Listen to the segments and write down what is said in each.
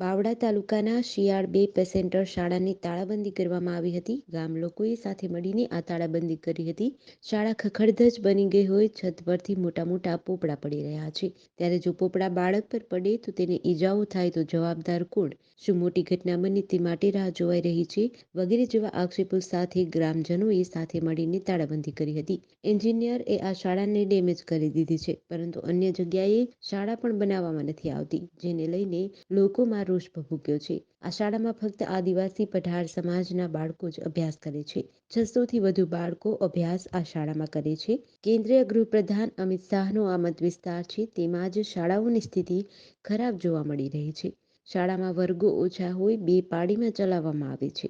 બાવડા તાલુકાના શિયાળ બે પેસેન્ટર શાળાની તાળાબંધી કરવામાં આવી હતી. ગામ લોકોએ સાથે મળીને આ તાળાબંધી કરી હતી. શાળા ખખડધજ બની ગઈ હોય, છત પરથી મોટા મોટા પોપડા પડી રહ્યા છે. ત્યારે જો પોપડા બાળક પર પડે તો તેને ઈજાઓ થાય તો જવાબદાર કોણ? શું મોટી ઘટના બની તે માટે રાહ જોવાઈ રહી છે? વગેરે જેવા આક્ષેપો સાથે ગ્રામજનોએ સાથે મળીને તાળાબંધી કરી હતી. એન્જિનિયર એ આ શાળાને ડેમેજ કરી દીધી છે, પરંતુ અન્ય જગ્યાએ શાળા પણ બનાવવામાં નથી આવતી, જેને લઈને લોકોમાં રોષ ભભૂક્યો છે. આ શાળામાં ફક્ત આદિવાસી પઠાર સમાજના બાળકો જ અભ્યાસ કરે છે. છસોથી વધુ બાળકો અભ્યાસ આ શાળામાં કરે છે. કેન્દ્રીય ગૃહપ્રધાન અમિત શાહનો આ મત વિસ્તાર છે. તેમાં જ શાળાઓની સ્થિતિ ખરાબ જોવા મળી રહી છે. શાળામાં વર્ગો ઓછા હોય બે પાડીમાં ચલાવવામાં આવે છે.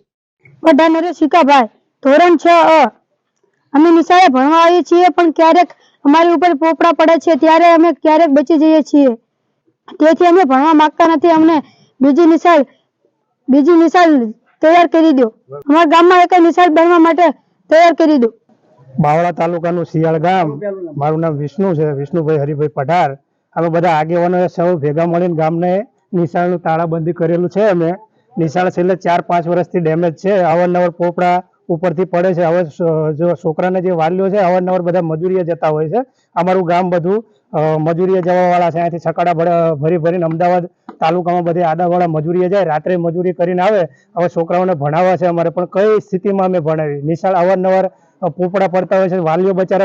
બધા નરેશિકાભાઈ ધોરણ છ અમે નિશાળે ભણવા આવીએ છીએ, પણ ક્યારેક અમારી ઉપર પોપડા પડે છે. ત્યારે અમે ક્યારેક બચી જઈએ છીએ. તેથી અમે ભણવા માંગતા નથી. અમને બીજી નિશાળ બીજી નિશાળ તૈયાર કરી દો. અમારા ગામમાં એક નિશાળ બનવા માટે તૈયાર કરી દો. બાવળા તાલુકાનું શિયાળ ગામ. મારું નામ વિષ્ણુ છે. વિષ્ણુભાઈ હરિભાઈ પઠાર અમે બધા આગેવાનો સૌ ભેગા મળીને ગામને નિશાળનું તાળાબંધી કરેલું છે. અમે નિશાળ છેલ્લે ચાર પાંચ વર્ષથી ડેમેજ છે. અવારનવાર પોપડા ઉપરથી પડે છે. હવે જો છોકરાને જે વાલીઓ છે, અવારનવાર બધા મજૂરીએ જતા હોય છે. અમારું ગામ બધું મજૂરીએ જવાવાળા છે. અહીંયાથી છકાડા ભર- ભરી ભરીને અમદાવાદ તાલુકામાં બધે આડાવાળા મજૂરીએ જાય. રાત્રે મજૂરી કરીને આવે. હવે છોકરાઓને ભણાવવા છે અમારે. પણ કઈ સ્થિતિમાં અમે ભણાવી? નિશાળ અવારનવાર પોપડા પડતા હોય છે. વાલીઓ બચારા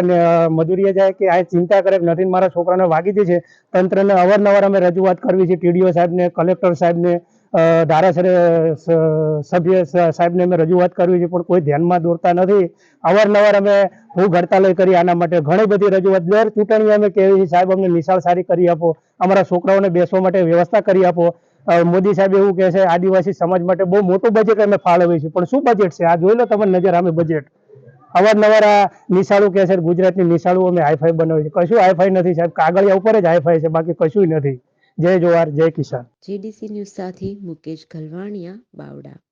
મજૂરીએ જાય કે આ ચિંતા કરે નથી, મારા છોકરાને વાગી દે છે. તંત્રને અવારનવાર અમે રજૂઆત કરવી છે. ટીડીઓ સાહેબને, કલેક્ટર સાહેબને ધારાસભ્ય સભ્ય સાહેબને અમે રજૂઆત કરવી છે, પણ કોઈ ધ્યાનમાં દોરતા નથી. અવારનવાર અમે ભૂખ હડતાલ કરી, આના માટે ઘણી બધી રજૂઆત. દર ચૂંટણી અમે કહેવી છે, સાહેબ, અમને નિશાળ સારી કરી આપો. અમારા છોકરાઓને બેસવા માટે વ્યવસ્થા કરી આપો. મોદી સાહેબ એવું કહે છે, આદિવાસી સમાજ માટે બહુ મોટું બજેટ અમે ફાળવીએ છીએ. પણ શું બજેટ છે? આ જોઈ લો તમે નજર અમે બજેટ અવારનવાર આ નિશાળું કહે છે, ગુજરાતની નિશાળું અમે હાઈફાઈ બનાવી છે કશું હાઈફાઈ નથી, સાહેબ. કાગળિયા ઉપર જ હાઈફાઈ છે, બાકી કશું નથી. જય જોહાર જય કિસાન. જેડીસી ન્યૂઝ સાથે મુકેશ ગલવાણિયા બાવડા.